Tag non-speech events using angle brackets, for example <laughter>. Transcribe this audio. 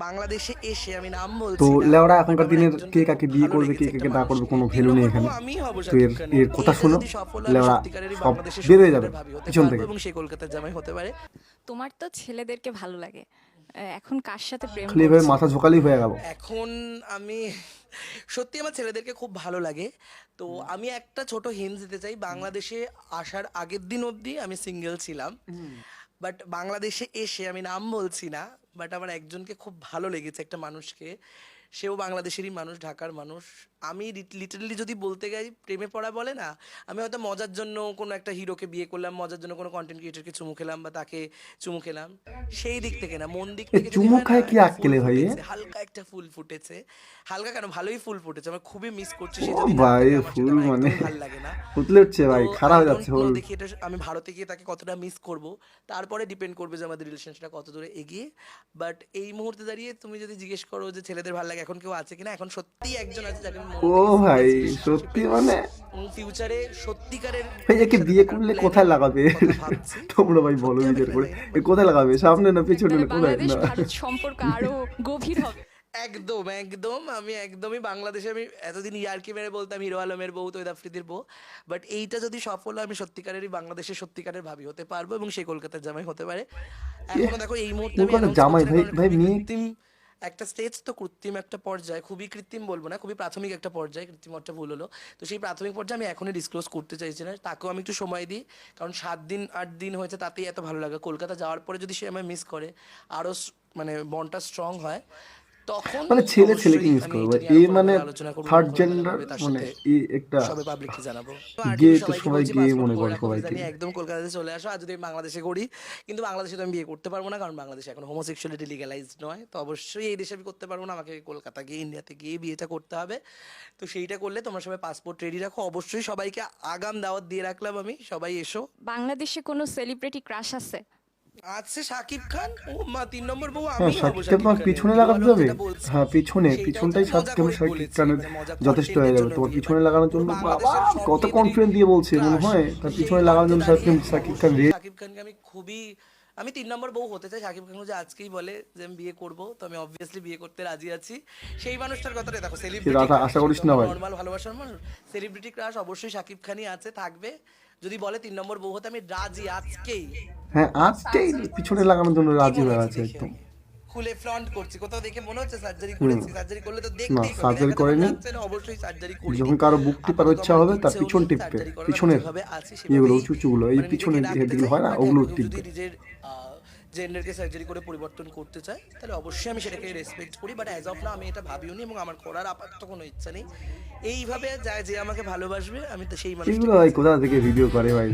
বাংলাদেশে এসে আমি নাম তো বলছি লেওড়া but এখনকার দিনের কে কাকে বিয়ে করবে কে কাকে না করবে কোনো ভ্যালু নেই এখানে। তো এর এর কথা শোনো সত্যিকারেরই সব বের হয়ে যাবে পিছন থেকে। এবং সেই কলকাতার জামাই হতে পারে। তোমার তো ছেলেদেরকে ভালো লাগে। আহ, এখন কার সাথে প্রেম খালি মাথা ঝোকালেই হয়ে গেল। এখন আমি সত্যি আমার ছেলেদেরকে খুব ভালো লাগে। তো আমি একটা ছোট হিন্ট দিতে চাই বাংলাদেশে আসার আগের দিন অবধি আমি সিঙ্গেল ছিলাম। বাট বাংলাদেশে এসে আমি নাম বলছি না, বাট আমার একজনকে খুব ভালো লেগেছে, একটা মানুষকে। সেও বাংলাদেশেরই মানুষ ঢাকার মানুষ। আমি লিটারালি যদি বলতে যাই প্রেমে পড়া বলে না আমি হয়তো মজার জন্য কোনো একটা হিরোকে বিয়ে করলাম মজার জন্য কোনো কন্টেন্ট ক্রিয়েটরকে চুমু খেলাম বা তাকে চুমু খেলাম। সেই দিক থেকে না মন দিক থেকে চুমু খায় কি আক্কেলে ফুল ভাই হালকা একটা ফুল ফুটেছে। হালকা কেন? ভালোই ফুল ফুটেছে আমার খুবই মিস করছি সে ও ভাই, ফুল মানে ভালো লাগে না। উতলে উঠছে ভাই খারাপ হয়ে যাচ্ছে হল দেখি এটা আমি ভারতে গিয়ে তাকে কতটা মিস করব তারপরে ডিপেন্ড করবে যে আমাদের রিলেশনটা কত দূরে এগিয়ে। বাট এই মুহূর্তে দাঁড়িয়ে তুমি যদি জিজ্ঞেস করো যে ছেলেদের ভালো লাগে এখন কেউ আছে কিনা? এখন সত্যি একজন আছে যাকে ও ভাই সত্যি মানে? ফিউচারে সত্যিকারের ভাই একে বিয়ে করলে কোথায় লাগাবে? <laughs> তোমরা ভাই বলো বিচার করে। কোথায় লাগাবে? সামনে না পিছনে না কোথায়? না। সম্পর্ক আরও গভীর হবে। একদম একদম। আমি একদমই বাংলাদেশে আমি এতদিন ইয়ার্কি মেরে বলতাম হিরো আলমের বউ তৈদ আফ্রিদির বউ। বাট এইটা যদি সফল হয় আমি সত্যিকারেরই বাংলাদেশের সত্যিকারের ভাবি হতে পারব এবং সেই কলকাতার জামাই হতে পারে। এখনও দেখো এই মুহূর্তে আমি জামাই ভাই- ভাই একটা স্টেজ তো কৃত্রিম একটা পর্যায়ে, খুবই কৃত্রিম বলব না, খুবই প্রাথমিক একটা পর্যায়ে, কৃত্রিম একটা ভুল হলো। তো সেই প্রাথমিক পর্যায়ে আমি এখনই ডিসক্লোজ করতে চাইছি না, তাকেও আমি একটু সময় দিই, কারণ সাত দিন, আট দিন হয়েছে, তাতেই এত ভালো লাগে। কলকাতা যাওয়ার পরে যদি সে আমায় মিস করে, আরও মানে বনটা স্ট্রং হয় তখন মানে ছেলে ছেলেকে আমি করবে? আরও মানে থার্ড জেন্ডার মানে এই একটা সবে পাবলিককে জানাব। গিয়ে তো সবাই গিয়ে মনে করে রাখো, সবাইকে। একদম কলকাতাতে চলে আসো আর যদি আমি বাংলাদেশে করি কিন্তু বাংলাদেশে তো আমি বিয়ে করতে পারব না কারণ বাংলাদেশে এখন হোমোসেক্সুয়ালিটি লিগালাইজড নয়। তো অবশ্যই এই দেশে আমি করতে পারব না আমাকে কলকাতা গিয়ে ইন্ডিয়াতে গিয়ে বিয়েটা করতে হবে। তো সেইটা করলে তোমরা সবাই পাসপোর্ট রেডি রাখো। অবশ্যই সবাইকে আগাম দাওয়াত দিয়ে রাখলাম আমি। সবাই এসো। বাংলাদেশে কোনো সেলিব্রিটি ক্রাশ আছে? আছে সাকিব খান? ও মা তিন নম্বর বউ হ্যাঁ আমি সাকিব খানের। পিছনে লাগাতে যাবে হ্যাঁ পিছনে পিছনটাই করে সাকিব খানের যথেষ্ট হয়ে যাবে। তোমার পিছনে লাগানোর জন্য কত দিয়ে বলছে মনে হয়? তার পিছনে লাগানোর জন্য সাকিব সাকিব খান শাকিব খানকে আমি খুবই আমি তিন নম্বর বউ হতে চাই। শাকিব খান যে আজকেই বলে যে আমি বিয়ে করব তো আমি অবভিয়াসলি বিয়ে করতে রাজি আছি। সেই মানুষটার কথাটা দেখো সেলিব্রিটি আশা- করিস না ভাই। নর্মাল ভালোবাসার মানুষ। সেলিব্রিটি ক্রাশ অবশ্যই শাকিব খানই আছে থাকবে। যদি বলে তিন নম্বর বউ হতে আমি রাজি আজকেই। হ্যাঁ আজকেই পিছনে লাগানোর জন্য রাজি হয়ে আছে একদম। খুলে ফ্রন্ট করছি কোথাও দেখে মনে হচ্ছে সার্জারি করেছি সার্জারি করলে তো দেখতেই দেখাতে তো করেনি। অবশ্যই সার্জারি করি যখন কারও বুক টিপার ইচ্ছা হবে তার পিছন টিপবে। পিছনের ইয়েগুলো উঁচু উঁচুগুলো এই পিছনের যেগুলো হয় না ওগুলো টিপবে। জেন্ডারকে সার্জারি করে পরিবর্তন করতে চায় তাহলে অবশ্যই আমি সেটাকে রেসপেক্ট করি। বাট অ্যাজ অফ না আমি এটা ভাবিও নি এবং আমার করার আপাতত কোনো ইচ্ছা নেই। এইভাবে যায় যে আমাকে ভালোবাসবে আমি তো সেই মানুষ এগুলো কোথা থেকে ভিডিও করে ভাই